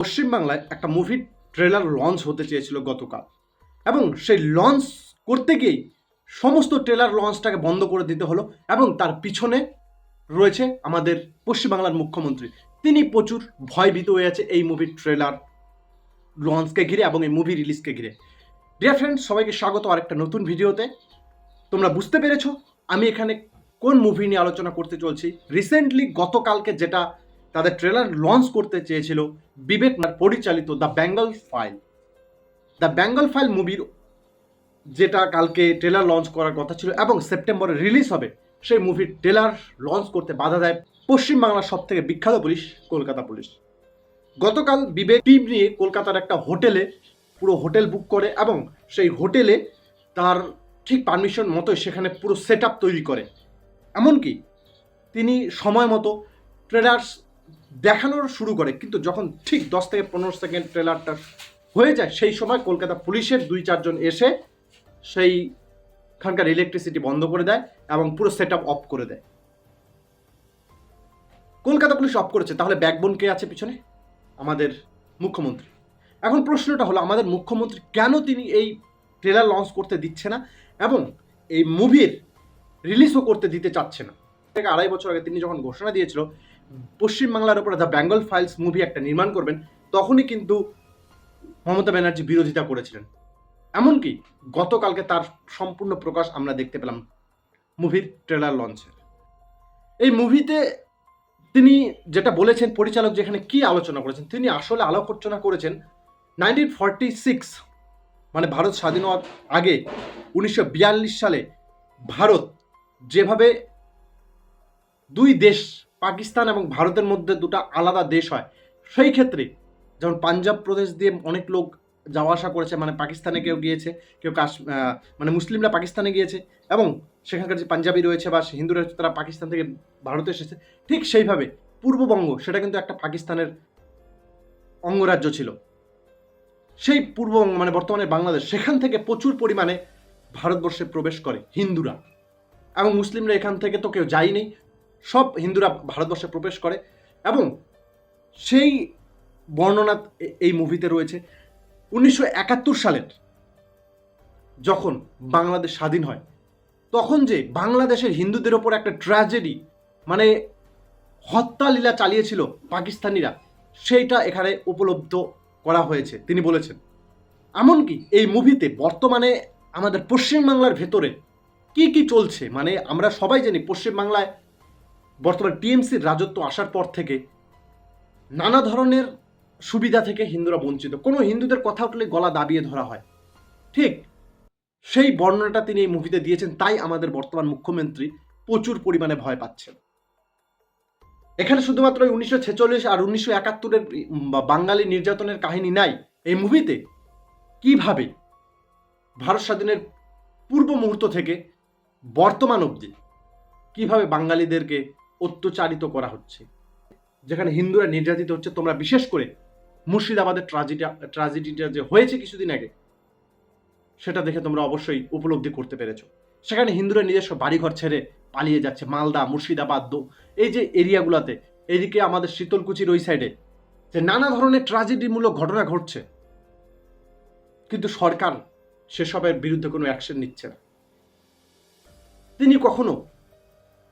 পশ্চিমবাংলায় একটা মুভির ট্রেলার লঞ্চ হতে চেয়েছিল গতকাল। এবং সেই লঞ্চ করতে গিয়েই সমস্ত ট্রেলার লঞ্চটাকে বন্ধ করে দিতে হলো এবং তার পিছনে রয়েছে আমাদের পশ্চিমবাংলার মুখ্যমন্ত্রী। তিনি প্রচুর ভয়ভীত হয়ে আছে এই মুভির ট্রেলার লঞ্চকে ঘিরে এবং এই মুভি রিলিজকে ঘিরে। ডিয়ার ফ্রেন্ডস সবাইকে স্বাগত আরেকটা নতুন ভিডিওতে। তোমরা বুঝতে পেরেছ আমি এখানে কোন মুভি নিয়ে আলোচনা করতে চলছি? রিসেন্টলি গতকালকে যেটা তাদের ট্রেলার লঞ্চ করতে চেয়েছিল বিবেক পরিচালিত the Bengal file the Bengal file মুভির যেটা কালকে ট্রেলার লঞ্চ করার কথা ছিল এবং সেপ্টেম্বরে রিলিজ হবে, সেই মুভির ট্রেলার লঞ্চ করতে বাধা দেয় পশ্চিমবাংলার সব থেকে বিখ্যাত পুলিশ, কলকাতা পুলিশ। গতকাল বিবেক টিম নিয়ে কলকাতার একটা হোটেলে পুরো হোটেল বুক করে এবং সেই হোটেলে তার ঠিক পারমিশন মতোই সেখানে পুরো সেট তৈরি করে। এমনকি তিনি সময় মতো ট্রেলার দেখানোর শুরু করে, কিন্তু যখন ঠিক দশ থেকে পনেরো সেকেন্ড ট্রেলারটা হয়ে যায়, সেই সময় কলকাতা পুলিশের দুই চারজন এসে সেইখানকার ইলেকট্রিসিটি বন্ধ করে দেয় এবং পুরো সেট আপ অফ করে দেয়। কলকাতা পুলিশ অফ করেছে, তাহলে ব্যাকবোন কে আছে পিছনে? আমাদের মুখ্যমন্ত্রী। এখন প্রশ্নটা হলো, আমাদের মুখ্যমন্ত্রী কেন তিনি এই ট্রেলার লঞ্চ করতে দিচ্ছে না এবং এই মুভির রিলিজও করতে দিতে চাচ্ছে না? থেকে আড়াই বছর আগে তিনি যখন ঘোষণা দিয়েছিল পশ্চিমবাংলার উপরে দ্য বেঙ্গল ফাইলস মুভি একটা নির্মাণ করবেন, তখনই কিন্তু মমতা ব্যানার্জি বিরোধিতা করেছিলেন। এমনকি গতকালকে তার সম্পূর্ণ প্রকাশ আমরা দেখতে পেলাম মুভির ট্রেলার লঞ্চের এই মুভিতে তিনি যেটা বলেছেন, পরিচালক যেখানে কি আলোচনা করেছেন, তিনি আসলে আলোচনা করেছেন নাইনটিন ফর্টি সিক্স মানে ভারত স্বাধীন হওয়ার আগে উনিশশো বিয়াল্লিশ সালে ভারত যেভাবে দুই দেশ পাকিস্তান এবং ভারতের মধ্যে দুটো আলাদা দেশ হয়। সেই ক্ষেত্রে যেমন পাঞ্জাব প্রদেশ দিয়ে অনেক লোক যাওয়া আসা করেছে মানে পাকিস্তানে কেউ গিয়েছে, কেউ কাশ মানে মুসলিমরা পাকিস্তানে গিয়েছে এবং সেখানকার যে পাঞ্জাবি রয়েছে বা হিন্দু রয়েছে, তারা পাকিস্তান থেকে ভারতে এসেছে, ঠিক সেইভাবে পূর্ববঙ্গ সেটা কিন্তু একটা পাকিস্তানের অঙ্গরাজ্য ছিল। সেই পূর্ববঙ্গ মানে বর্তমানে বাংলাদেশ, সেখান থেকে প্রচুর পরিমাণে ভারতবর্ষে প্রবেশ করে হিন্দুরা। এবং মুসলিমরা এখান থেকে তো কেউ যায়নি সব হিন্দুরা ভারতবর্ষে প্রবেশ করে এবং সেই বর্ণনা এই মুভিতে রয়েছে। উনিশশো একাত্তর সালের যখন বাংলাদেশ স্বাধীন হয়, তখন যে বাংলাদেশের হিন্দুদের ওপর একটা ট্র্যাজেডি মানে হত্যালীলা চালিয়েছিল পাকিস্তানিরা, সেইটা এখানে উপলব্ধ করা হয়েছে, তিনি বলেছেন। এমনকি এই মুভিতে বর্তমানে আমাদের পশ্চিমবাংলার ভেতরে কি কি চলছে মানে আমরা সবাই জানি পশ্চিমবাংলায় বর্তমানে টিএমসির রাজত্ব আসার পর থেকে নানা ধরনের সুবিধা থেকে হিন্দুরা বঞ্চিত। কোনো হিন্দুদের কথা উঠলে গলা দাবিয়ে ধরা হয়। ঠিক সেই বর্ণনাটা তিনি এই মুভিতে দিয়েছেন, তাই আমাদের বর্তমান মুখ্যমন্ত্রী প্রচুর পরিমাণে ভয় পাচ্ছেন। এখানে শুধুমাত্র ওই উনিশশো ছেচল্লিশ আর উনিশশো একাত্তরের বাঙালি নির্যাতনের কাহিনী নাই। এই মুভিতে কীভাবে ভারত স্বাধীনের পূর্ব মুহূর্ত থেকে বর্তমান অবধি কীভাবে বাঙালিদেরকে অত্যাচারিত করা হচ্ছে। যেখানে হিন্দুরা নির্যাতিত হচ্ছে, তোমরা বিশেষ করে মুর্শিদাবাদের ট্রাজিটা ট্রাজেডিটা যে হয়েছে কিছুদিন আগে, সেটা দেখে তোমরা অবশ্যই উপলব্ধি করতে পেরেছ। সেখানে হিন্দুরা নিজস্ব বাড়িঘর ছেড়ে পালিয়ে যাচ্ছে, মালদা, মুর্শিদাবাদ এই যে এরিয়াগুলোতে, এদিকে আমাদের শীতলকুচির ওই সাইডে যে নানা ধরনের ট্রাজেডিমূলক ঘটনা ঘটছে, কিন্তু সরকার সেসবের বিরুদ্ধে কোনো অ্যাকশন নিচ্ছে না। তিনি কখনো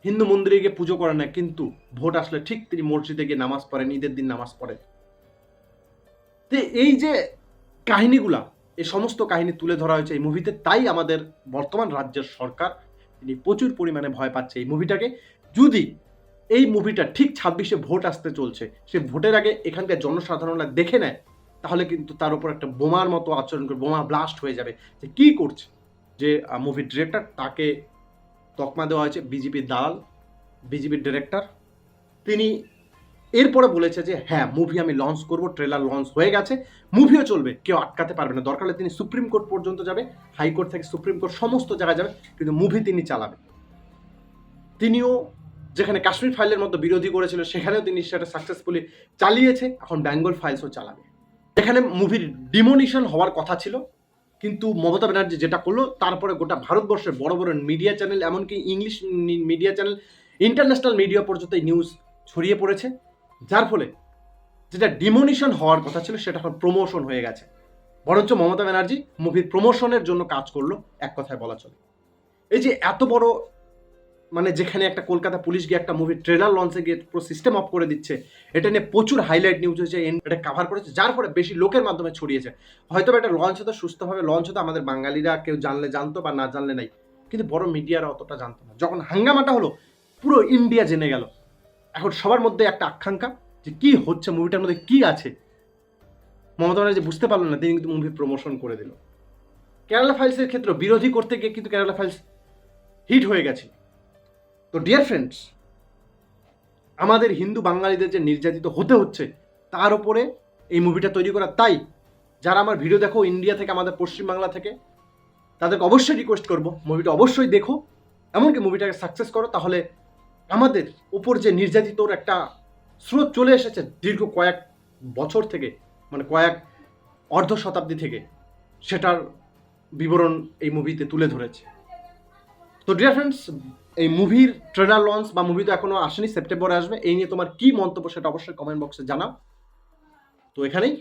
হিন্দু মন্দিরে গিয়ে পুজো করেন না, কিন্তু ভোট আসলে ঠিক তিনি মসজিদে গিয়ে নামাজ পড়েন, ঈদের দিন নামাজ পড়েন। তো এই যে কাহিনীগুলা, এই সমস্ত কাহিনী তুলে ধরা হয়েছে এই মুভিতে তাই আমাদের বর্তমান রাজ্যের সরকার তিনি প্রচুর পরিমাণে ভয় পাচ্ছে এই মুভিটাকে যদি এই মুভিটা ঠিক ছাব্বিশে ভোট আসতে চলছে, সে ভোটের আগে এখানকার জনসাধারণরা দেখে নেয়, তাহলে কিন্তু তার উপর একটা বোমার মতো আচরণ করে, বোমা ব্লাস্ট হয়ে যাবে। যে কি করছে? যে মুভির ডিরেক্টর তাকে তকমা দেওয়া হয়েছে বিজেপির দালাল, বিজেপির ডিরেক্টর তিনি এরপরে বলেছে যে হ্যাঁ মুভি আমি লঞ্চ করব ট্রেলার লঞ্চ হয়ে গেছে মুভিও চলবে, কেউ আটকাতে পারবে না। দরকার হলে তিনি সুপ্রিম কোর্ট পর্যন্ত যাবে হাইকোর্ট থেকে সুপ্রিম কোর্ট সমস্ত জায়গায় যাবে, কিন্তু মুভি তিনি চালাবে। তিনিও যেখানে কাশ্মীর ফাইলের মতো বিরোধী করেছিল, সেখানেও তিনি সেটা সাকসেসফুলি চালিয়েছে, এখন বেঙ্গল ফাইলসও চালাবে। এখানে মুভির ডিমোনিশন হওয়ার কথা ছিল। কিন্তু মমতা ব্যানার্জি যেটা করল, তারপরে গোটা ভারতবর্ষের বড় বড় মিডিয়া চ্যানেল এমনকি English media channel international media পর্যন্ত এই নিউজ ছড়িয়ে পড়েছে। যার ফলে যেটা ডিমোনিশন হওয়ার কথা ছিল, সেটা এখন প্রমোশন হয়ে গেছে। বরঞ্চ মমতা ব্যানার্জি মুভির প্রমোশনের জন্য কাজ করল, এক কথায় বলা চলে। এই যে এত বড় মানে যেখানে একটা কলকাতা পুলিশ গিয়ে একটা মুভির ট্রেলার লঞ্চে গিয়ে পুরো সিস্টেম অফ করে দিচ্ছে, এটা নিয়ে প্রচুর হাইলাইট নিউজ হয়েছে এটা কাভার করেছে, যার ফলে বেশি লোকের মাধ্যমে ছড়িয়েছে। হয়তো এটা লঞ্চ হতো সুস্থভাবে লঞ্চ হতো, আমাদের বাঙালিরা কেউ জানলে জানতো বা না জানলে নাই। কিন্তু বড় মিডিয়ারা অতটা জানতো না। যখন হাঙ্গামাটা হলো, পুরো ইন্ডিয়া জেনে গেল। এখন সবার মধ্যে একটা আকাঙ্ক্ষা যে কি হচ্ছে মুভিটার মধ্যে কি আছে? মমতা ব্যানার্জি বুঝতে পারলেন না, তিনি কিন্তু মুভি প্রমোশন করে দিল। কেরালা ফাইলসের ক্ষেত্রে বিরোধী করতে গিয়ে কিন্তু কেরালা ফাইলস হিট হয়ে গেছে। তো ডিয়ার ফ্রেন্ডস আমাদের হিন্দু বাঙালিদের যে নির্যাতিত হতে হচ্ছে, তার উপরে এই মুভিটা তৈরি করা। তাই, যারা আমার ভিডিও দেখো ইন্ডিয়া থেকে, আমাদের পশ্চিমবাংলা থেকে, তাদেরকে অবশ্যই রিকোয়েস্ট করব মুভিটা অবশ্যই দেখো। এমনকি মুভিটাকে সাকসেস করো, তাহলে আমাদের উপর যে নির্যাতিতর একটা স্রোত চলে এসেছে দীর্ঘ কয়েক বছর থেকে মানে কয়েক অর্ধ শতাব্দী থেকে, সেটার বিবরণ এই মুভিতে তুলে ধরেছে। তো ডিয়ার ফ্রেন্ডস এই মুভির ট্রেলার লঞ্চ বা মুভি তো এখনও আসেনি সেপ্টেম্বরে আসবে, এই নিয়ে তোমার কি মন্তব্য সেটা অবশ্যই কমেন্ট বক্সে জানাও। তো এখানেই।